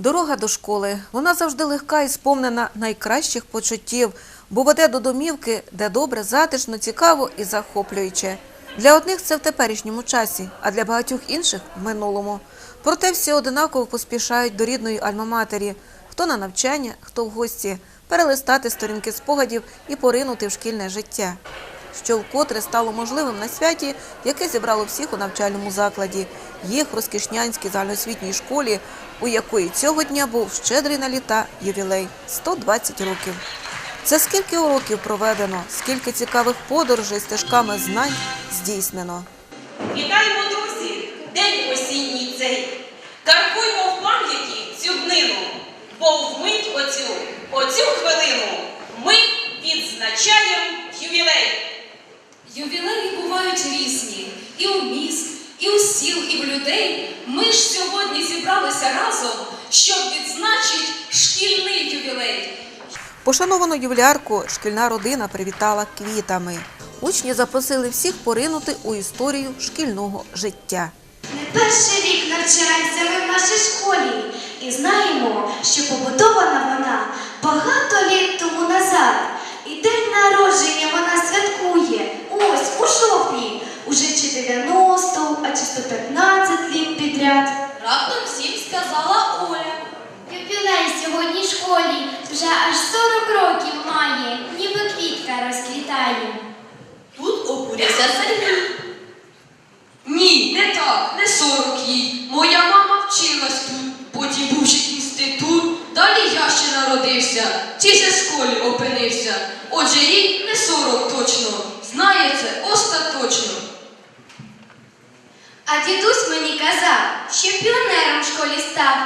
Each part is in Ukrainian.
Дорога до школи. Вона завжди легка і сповнена найкращих почуттів, бо веде до домівки, де добре, затишно, цікаво і захоплююче. Для одних це в теперішньому часі, а для багатьох інших в минулому. Проте всі одинаково поспішають до рідної альма-матері, хто на навчання, хто в гості, перелистати сторінки спогадів і поринути в шкільне життя що вкотре стало можливим на святі, яке зібрало всіх у навчальному закладі, їх в розкішнянській загальноосвітній школі, у якої цього дня був щедрий на літа ювілей 120 років. Це скільки уроків проведено, скільки цікавих подорожей стежками знань здійснено. Вітаємо, друзі! День осінній цей. Каркуймо в пам'яті цю днину, бо вмить оцю, оцю хвилину ми відзначаємо ювілей. Ювілеї бувають різні і у міст, і у сіл, і в людей. Ми ж сьогодні зібралися разом, щоб відзначити шкільний ювілей. Пошановану ювілярку шкільна родина привітала квітами. Учні запросили всіх поринути у історію шкільного життя. Не перший рік навчаємося ми в нашій школі і знаємо, що побудована вона багато літ тому назад. І день народження вона святкує ось у жовтні, уже чи 90, а чи 115 літ підряд. Раптом всім сказала Оля. Юбілей сьогодні школі вже аж 40 років має, ніби квітка розквітає. Тут обурявся Сергій. Ні, не так, не 40 їй. Моя мама вчилась тут, потім був ще інститут, далі я ще народився, в цій же школі опинився. Отже, їй не 40 точно. Знає це остаточно. А дідусь мені казав, що піонером в школі став.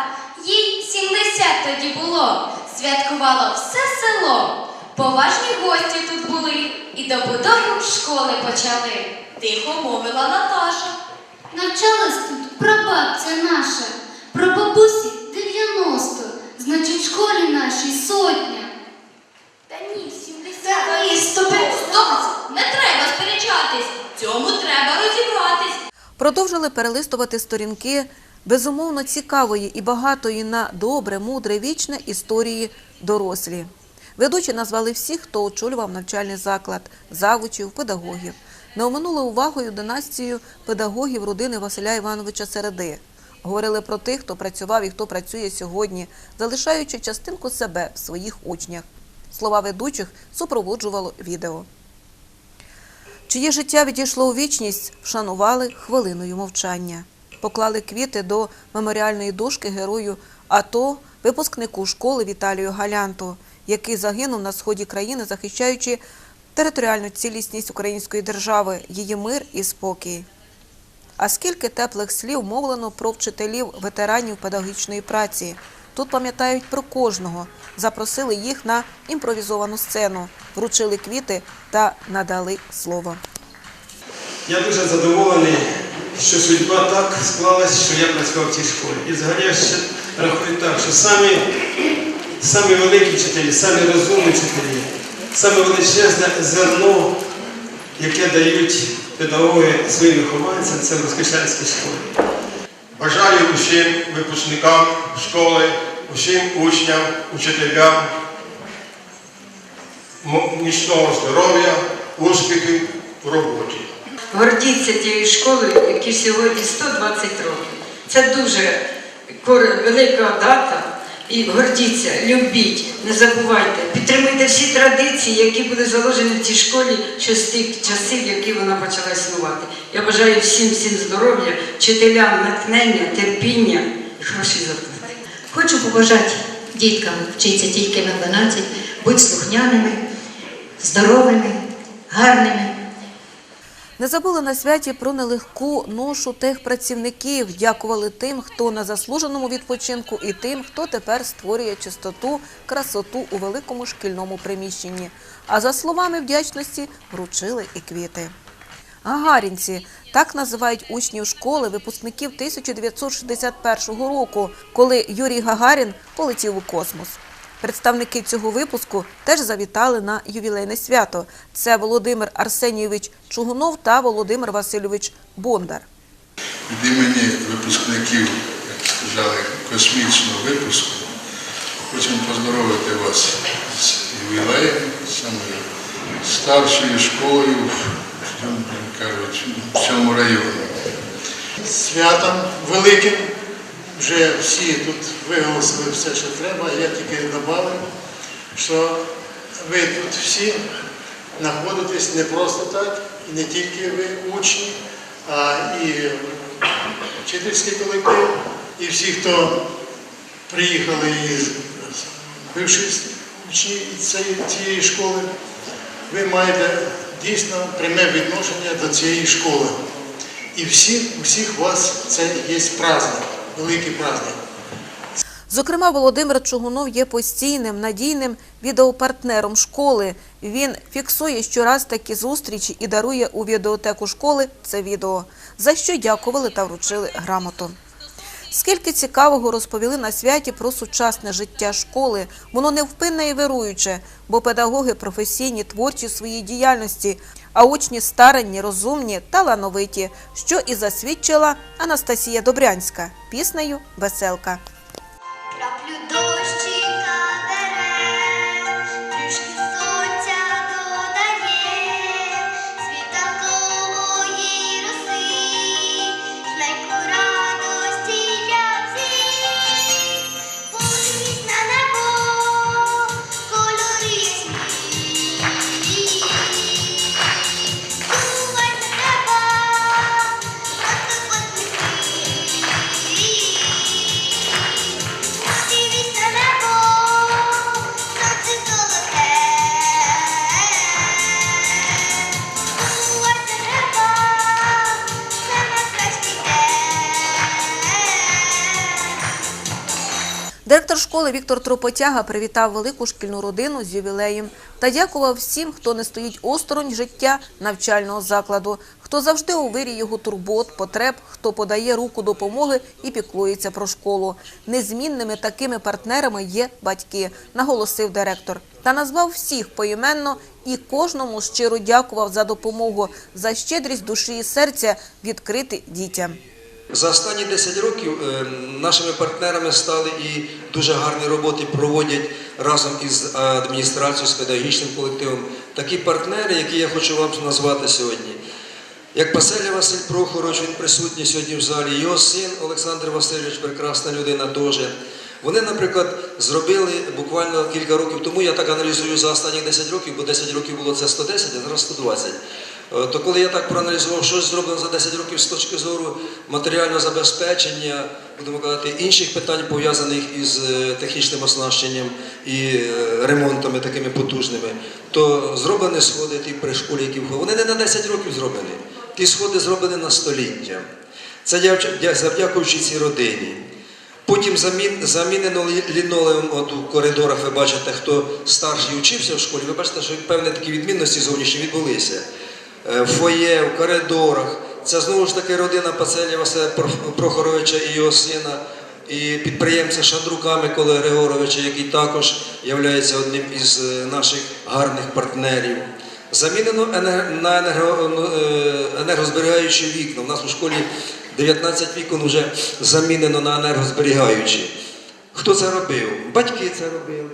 Їй 70 тоді було. Святкувало все село. Поважні гості тут були і добудову школи почали. Тихо мовила Наташа. Навчалась тут прабабця наша, прабабусі 90, значить в школі нашій сотня. Та ні, 70. Ні, Стоп, не треба сперечатись. Цьому треба розібратись. Продовжили перелистувати сторінки безумовно цікавої і багатої на добре, мудре, вічне історії дорослі. Ведучі назвали всіх, хто очолював навчальний заклад, завучів, педагогів. Не оминули увагою династію педагогів родини Василя Івановича Середи. Говорили про тих, хто працював і хто працює сьогодні, залишаючи частинку себе в своїх учнях. Слова ведучих супроводжувало відео. Чиє життя відійшло у вічність, вшанували хвилиною мовчання. Поклали квіти до меморіальної дошки герою АТО, випускнику школи Віталію Галянту, який загинув на сході країни, захищаючи територіальну цілісність української держави, її мир і спокій. А скільки теплих слів мовлено про вчителів, ветеранів педагогічної праці. Тут пам'ятають про кожного, запросили їх на імпровізовану сцену, вручили квіти та надали слово. Я дуже задоволений, що судьба так склалась, що я працював в цій школі. І взагалі ще рахую так, що самі, самі великі вчителі, самі розумні вчителі, саме величезне зерно, яке дають педагоги своїм вихованцям, це в Розкишанській школі. Бажаю усім випускникам школи, усім учням, учителям міцного здоров'я, успіхів у роботі. гордіться тією школою, якій сьогодні 120 років. Це дуже велика дата. І гордіться, любіть, не забувайте, підтримуйте всі традиції, які були заложені в цій школі ще з тих часів, які вона почала існувати. Я бажаю всім всім здоров'я, вчителям натхнення, терпіння і хороші зарплати. Хочу побажати діткам вчитися тільки на 12, будь слухняними, здоровими, гарними. Не забули на святі про нелегку ношу техпрацівників. Дякували тим, хто на заслуженому відпочинку, і тим, хто тепер створює чистоту, красоту у великому шкільному приміщенні. А за словами вдячності вручили і квіти. Гагарінці так називають учнів школи випускників 1961 року, коли Юрій Гагарін полетів у космос. Представники цього випуску теж завітали на ювілейне свято. Це Володимир Арсенійович Чугунов та Володимир Васильович Бондар. від імені випускників як сказали, космічного випуску. Хочемо поздоровити вас з ювілеєм, самою старшою школою, кажуть, в цьому районі. святом великим. Вже всі тут виголосили все, що треба. Я тільки додав, що ви тут всі знаходитесь не просто так, і не тільки ви учні, а і вчительський колектив, і всі, хто приїхали із бивших учнів цієї, школи, ви маєте дійсно пряме відношення до цієї школи. І всіх, усіх вас це є праздник, великий праздник. Зокрема, Володимир Чугунов є постійним надійним відеопартнером школи. Він фіксує щораз такі зустрічі і дарує у відеотеку школи це відео, за що дякували та вручили грамоту. Скільки цікавого розповіли на святі про сучасне життя школи, воно невпинне і вируюче, бо педагоги професійні, творчі в своїй діяльності, а учні старенні, розумні, талановиті, що і засвідчила Анастасія Добрянська піснею Веселка. Краплю дощика школи Віктор Тропотяга привітав велику шкільну родину з ювілеєм та дякував всім, хто не стоїть осторонь життя навчального закладу, хто завжди у вирі його турбот, потреб, хто подає руку допомоги і піклується про школу. Незмінними такими партнерами є батьки, наголосив директор. Та назвав всіх поіменно і кожному щиро дякував за допомогу, за щедрість душі і серця відкрити дітям. За останні 10 років е, нашими партнерами стали і дуже гарні роботи проводять разом із адміністрацією, з педагогічним колективом. Такі партнери, які я хочу вам назвати сьогодні. Як Паселя Василь Прохорович, він присутній сьогодні в залі, його син Олександр Васильович, прекрасна людина теж. Вони, наприклад, зробили буквально кілька років тому, я так аналізую за останні 10 років, бо 10 років було це 110, а зараз 120. Е, То коли я так проаналізував, що зроблено за 10 років з точки зору матеріального забезпечення, будемо казати, інших питань пов'язаних із е, технічним оснащенням і е, ремонтами такими потужними, то зроблені сходи ті при школі, які. Вони не на 10 років зроблені. Ті сходи зроблені на століття. Це дя- дя- завдякуючи цій родині. Потім замінено лі- лінолеум от у коридорах, ви бачите, хто старший вчився в школі, ви бачите, що певні такі відмінності зовнішні відбулися. Е, В фоє, в коридорах. Це знову ж таки родина Пацеля Василя Прохоровича і його сина, і підприємця Шандрука Миколи Григоровича, який також є одним із е, наших гарних партнерів. Замінено на енерго- ну, е, енергозберігаючі вікна. У нас у школі 19 вікон вже замінено на енергозберігаючі. Хто це робив? Батьки це робили.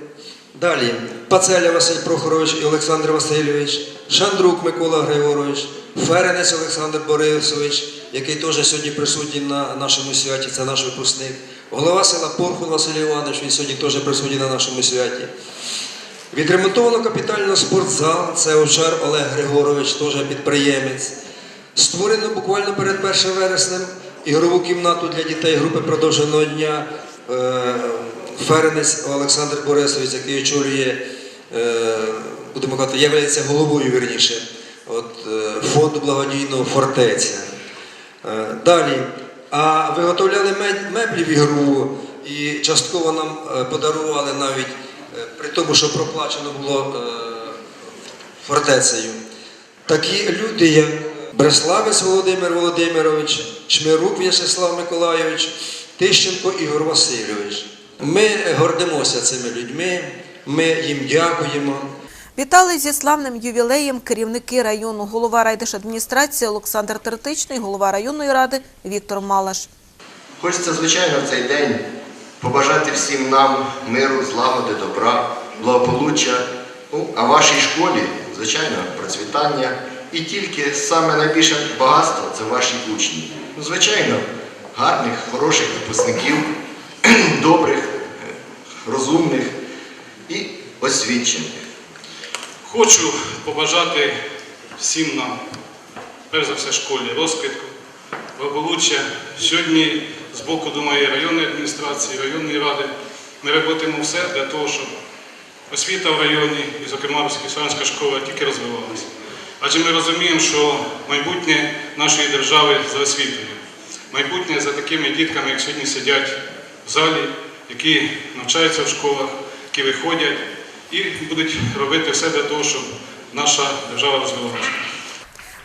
Далі Пацеля Василь Прохорович і Олександр Васильович, Шандрук Микола Григорович, Ференець Олександр Борисович, який теж сьогодні присутній на нашому святі, це наш випускник. Голова села Порхун Василь Іванович, він сьогодні теж присутній на нашому святі. Відремонтовано капітально спортзал, це Овчар Олег Григорович, теж підприємець. Створено буквально перед 1 вереснем ігрову кімнату для дітей групи продовженого дня. Е, Ференець Олександр Борисович, який очолює, е, будемо казати, являється головою вірніше, от, е, фонду благодійного фортеця. Далі. А виготовляли меблі в ігру і частково нам подарували навіть при тому, що проплачено було фортецею. Такі люди, як Бреславець Володимир Володимирович, Чмирук В'ячеслав Миколайович, Тищенко Ігор Васильович. Ми гордимося цими людьми, ми їм дякуємо. Вітали зі славним ювілеєм керівники району, голова райдержадміністрації Олександр Тертичний, голова районної ради Віктор Малаш. Хочеться, звичайно, в цей день побажати всім нам миру, злагоди, добра, благополуччя, ну, а вашій школі, звичайно, процвітання. І тільки саме найбільше багатство це ваші учні. Ну, звичайно, гарних, хороших випускників, добрих, е, розумних і освічених. Хочу побажати всім нам, перш за все школі, розквітку, благополуччя. Сьогодні з боку, думаю, районної адміністрації, районної ради ми робитимемо все для того, щоб освіта в районі, і, зокрема, Російська школа тільки розвивалася. Адже ми розуміємо, що майбутнє нашої держави за освітою. Майбутнє за такими дітками, як сьогодні сидять в залі, які навчаються в школах, які виходять і будуть робити все для того, щоб наша держава розвивалася.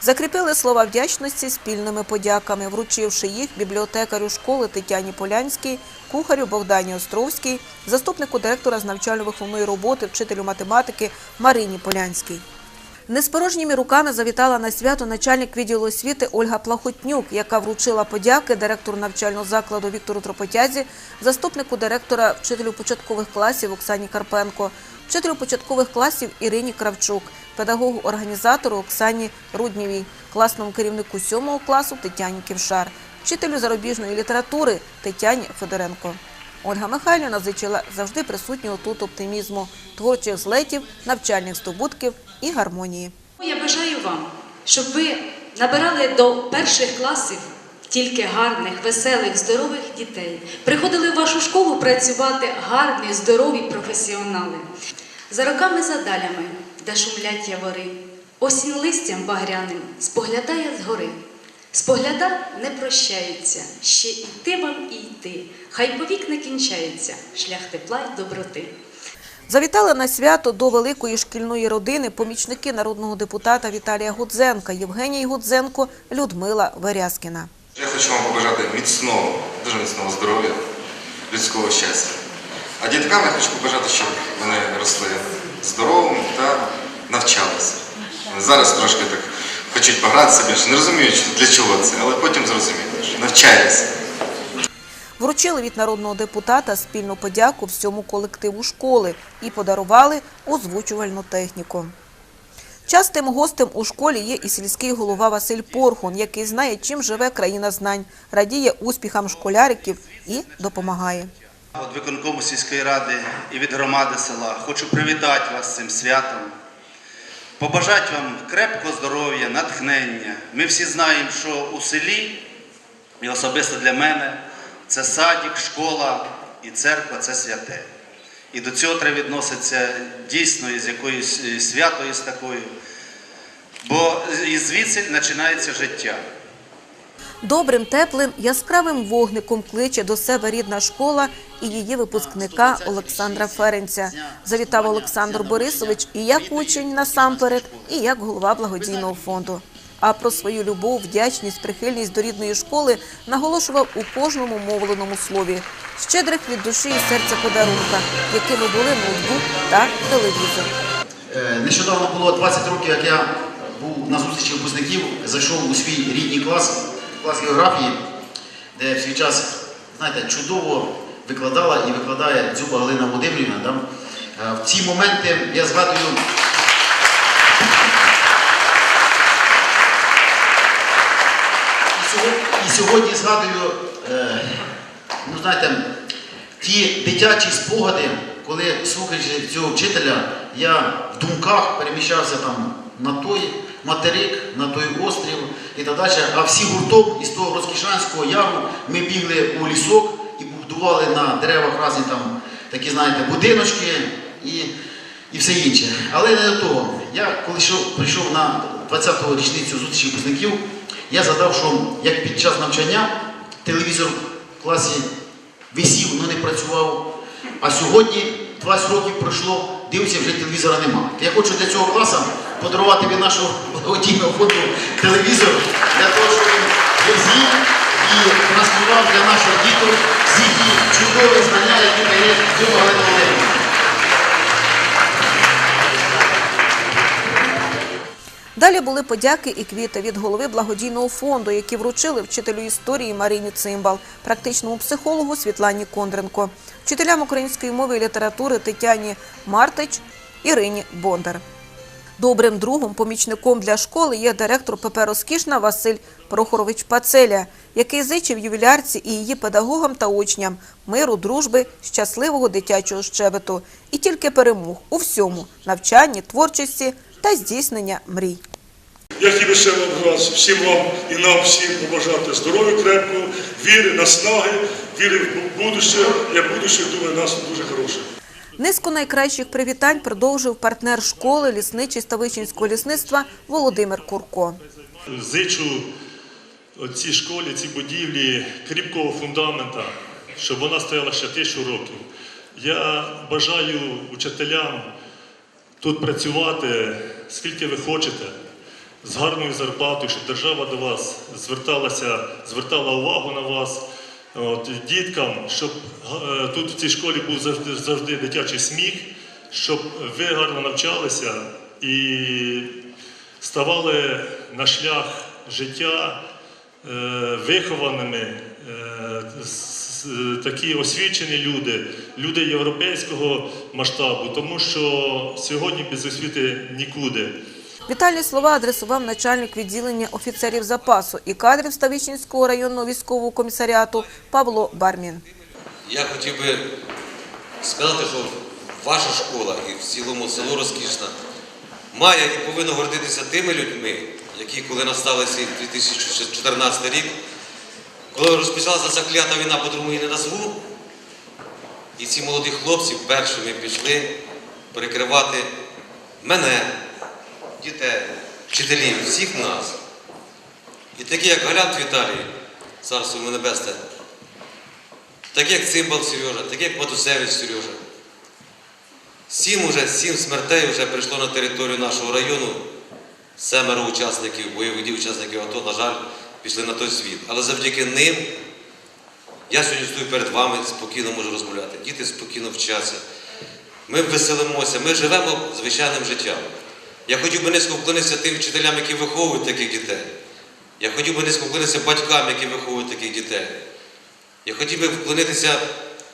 Закріпили слова вдячності спільними подяками, вручивши їх бібліотекарю школи Тетяні Полянській, кухарю Богдані Островській, заступнику директора з навчально-виховної роботи, вчителю математики Марині Полянській. Не з порожніми руками завітала на свято начальник відділу освіти Ольга Плахотнюк, яка вручила подяки директору навчального закладу Віктору Тропотязі, заступнику директора вчителю початкових класів Оксані Карпенко, вчителю початкових класів Ірині Кравчук, педагогу-організатору Оксані Руднєвій, класному керівнику 7 класу Тетяні Ківшар, вчителю зарубіжної літератури Тетяні Федоренко. Ольга Михайлівна зичила завжди присутнього тут оптимізму, творчих злетів, навчальних здобутків і гармонії. Я бажаю вам, щоб ви набирали до перших класів тільки гарних, веселих, здорових дітей. Приходили в вашу школу працювати гарні, здорові професіонали. За роками за далями, де шумлять явори, осінь листям багряним споглядає згори. Спогляда не прощається, ще йти вам і йти. Хай повік не кінчається, шлях тепла й доброти. Завітали на свято до великої шкільної родини помічники народного депутата Віталія Гудзенка, Євгеній Гудзенко, Людмила Верязкіна. Я хочу вам побажати міцного, дуже міцного здоров'я, людського щастя. А діткам я хочу побажати, щоб вони росли здоровими та навчалися. Зараз трошки так хочуть погратися більше, не розуміють, для чого це, але потім зрозуміють. Навчайтеся. Вручили від народного депутата спільну подяку всьому колективу школи і подарували озвучувальну техніку. Частим гостем у школі є і сільський голова Василь Порхун, який знає, чим живе країна знань, радіє успіхам школяриків і допомагає. Від виконкому сільської ради і від громади села хочу привітати вас цим святом, побажати вам крепкого здоров'я, натхнення. Ми всі знаємо, що у селі, і особисто для мене, це садик, школа і церква це святе. І до цього треба відноситися дійсно із якоюсь е, святою з такою, бо звідси починається життя. Добрим, теплим, яскравим вогником кличе до себе рідна школа і її випускника Олександра Ференця. Завітав Олександр Борисович і як учень насамперед, і як голова благодійного фонду. А про свою любов, вдячність, прихильність до рідної школи наголошував у кожному мовленому слові. Щедрих від душі і серця подарунка, якими були ноутбук та телевізор. Е, Нещодавно було 20 років, як я був на зустрічі випускників, зайшов у свій рідний клас, клас географії, де в свій час, знаєте, чудово викладала і викладає Дзюба Галина Володимирівна. Е, В ці моменти я згадую. І сьогодні, згадую, е, ну знаєте, ті дитячі спогади, коли слухаючи цього вчителя, я в думках переміщався там на той материк, на той острів і так далі. А всі гуртом із того Розкішанського яру ми бігли у лісок і будували на деревах різні там такі, знаєте, будиночки і, і все інше. Але не до того. Я коли прийшов на 20-ту річницю зустрічі випускників, я задав, що як під час навчання телевізор в класі висів, але не працював. А сьогодні 20 років пройшло, дивився, вже телевізора нема. Я хочу для цього класу подарувати від нашого благодійного фонду телевізор для того, щоб він везів і транслював для наших діток всі ті чудові знання, які дає Галина Володимирівна. Далі були подяки і квіти від голови благодійного фонду, які вручили вчителю історії Маріні Цимбал, практичному психологу Світлані Кондренко, вчителям української мови і літератури Тетяні Мартич, Ірині Бондар. Добрим другом, помічником для школи є директор ПП «Розкішна» Василь Прохорович Пацеля, який зичив ювілярці і її педагогам та учням миру, дружби, щасливого дитячого щебету і тільки перемог у всьому – навчанні, творчості та здійснення мрій. Я хотів би ще раз всім вам і нам всім побажати здоров'я крепкого, віри, наснаги, віри в будуще. Я будуще думаю, нас дуже хороше. Низку найкращих привітань продовжив партнер школи лісничий Ставичинського лісництва Володимир Курко. Зичу цій школі, цій будівлі кріпкого фундамента, щоб вона стояла ще тисячу років. Я бажаю учителям тут працювати скільки ви хочете, з гарною зарплатою, щоб держава до вас зверталася, звертала увагу на вас. От, діткам, щоб е, тут в цій школі був завжди, завжди дитячий сміх, щоб ви гарно навчалися і ставали на шлях життя е, вихованими, е, такі освічені люди, люди європейського масштабу, тому що сьогодні без освіти нікуди. Вітальні слова адресував начальник відділення офіцерів запасу і кадрів Ставичинського районного військового комісаріату Павло Бармін. Я хотів би сказати, що ваша школа і в цілому село Розкішна має і повинно гордитися тими людьми, які, коли настали цей 2014 рік, коли розпочалася ця клята війна, по-другому її не назву, і ці молоді хлопці першими пішли перекривати мене, дітей, вчителів, всіх нас. І такі, як Галянт Віталій, царство йому небесне, так як Цимбал Сережа, так як Матусевич Сережа. Сім уже, сім смертей вже прийшло на територію нашого району. Семеро учасників, бойових дій учасників АТО, на жаль, пішли на той світ. Але завдяки ним я сьогодні стою перед вами, спокійно можу розмовляти. Діти спокійно вчаться. Ми веселимося, ми живемо звичайним життям. Я хотів би низько вклонитися тим вчителям, які виховують таких дітей. Я хотів би низько вклонитися батькам, які виховують таких дітей. Я хотів би вклонитися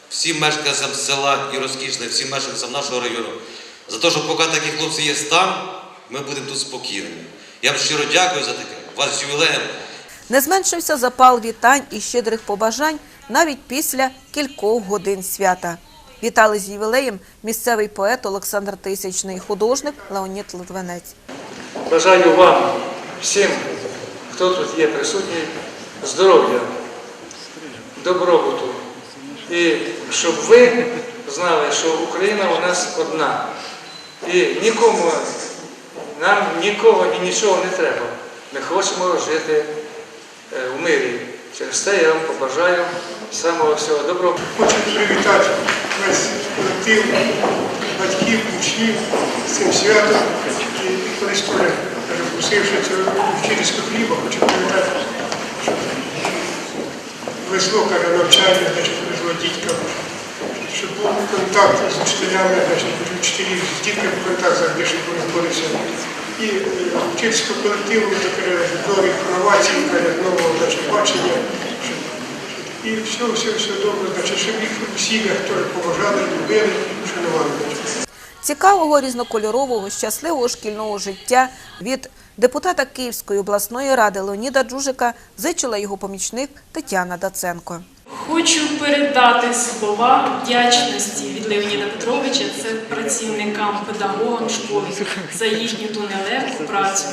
всім мешканцям села і розкішне, всім мешканцям нашого району. За те, що поки такі хлопці є там, ми будемо тут спокійними. Я вам щиро дякую за таке. Вас з ювілеєм. Не зменшився запал вітань і щедрих побажань навіть після кількох годин свята. Вітали з ювілеєм місцевий поет Олександр Тисячний, художник Леонід Литвинець. Бажаю вам всім, хто тут є присутній, здоров'я, добробуту. І щоб ви знали, що Україна у нас одна. І нікому, нам нікого і нічого не треба. Ми хочемо жити е, в мирі. Через те я вам побажаю самого всього доброго. Хочу привітати весь колектив, батьків, учнів з цим святом. І теж перекусивши цього вчительського хліба, хочу привітати, щоб везло, каже, навчання, значить, везло діткам, щоб був контакт з учителями, значить, вчителів, з дітками контакт завжди, щоб знаходився. І вчительського колективу, таке нові інновації, нового бачення. і все, все, все добре, значить, щоб їх сім'ях теж поважали, любили, шанували. Цікавого різнокольорового щасливого шкільного життя від депутата Київської обласної ради Леоніда Джужика зичила його помічник Тетяна Даценко. Хочу передати слова вдячності від Леоніда Петровича, це працівникам, педагогам школи за їхню ту нелегку працю,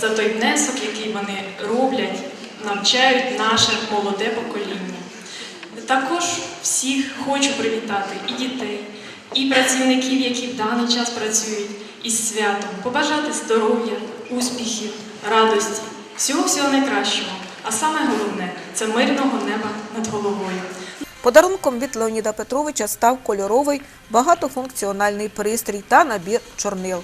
за той внесок, який вони роблять, навчають наше молоде покоління. Також всіх хочу привітати і дітей, і працівників, які в даний час працюють із святом, побажати здоров'я, успіхів, радості, всього всього найкращого. А саме головне це мирного неба над головою. Подарунком від Леоніда Петровича став кольоровий багатофункціональний пристрій та набір чорнил.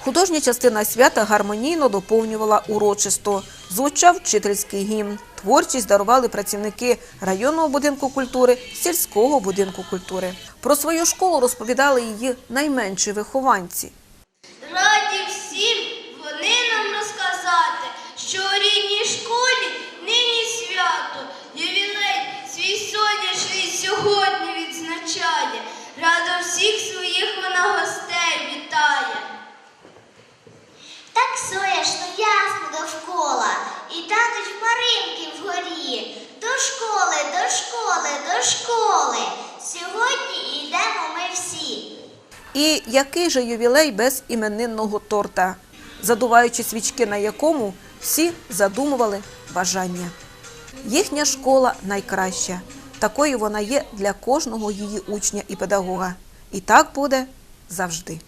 Художня частина свята гармонійно доповнювала урочисто. Звучав вчительський гімн. Творчість дарували працівники районного будинку культури, сільського будинку культури. Про свою школу розповідали її найменші вихованці. Раді всім вони нам що у рідній школі свято, ювілей свій сонячний сьогодні відзначає. Радо всіх своїх вона гостей вітає. Так соняшно ясно довкола, і тануть хмаринки вгорі. До школи, до школи, до школи. Сьогодні йдемо ми всі. І який же ювілей без іменинного торта, задуваючи свічки на якому всі задумували бажання. Їхня школа найкраща. Такою вона є для кожного її учня і педагога. І так буде завжди.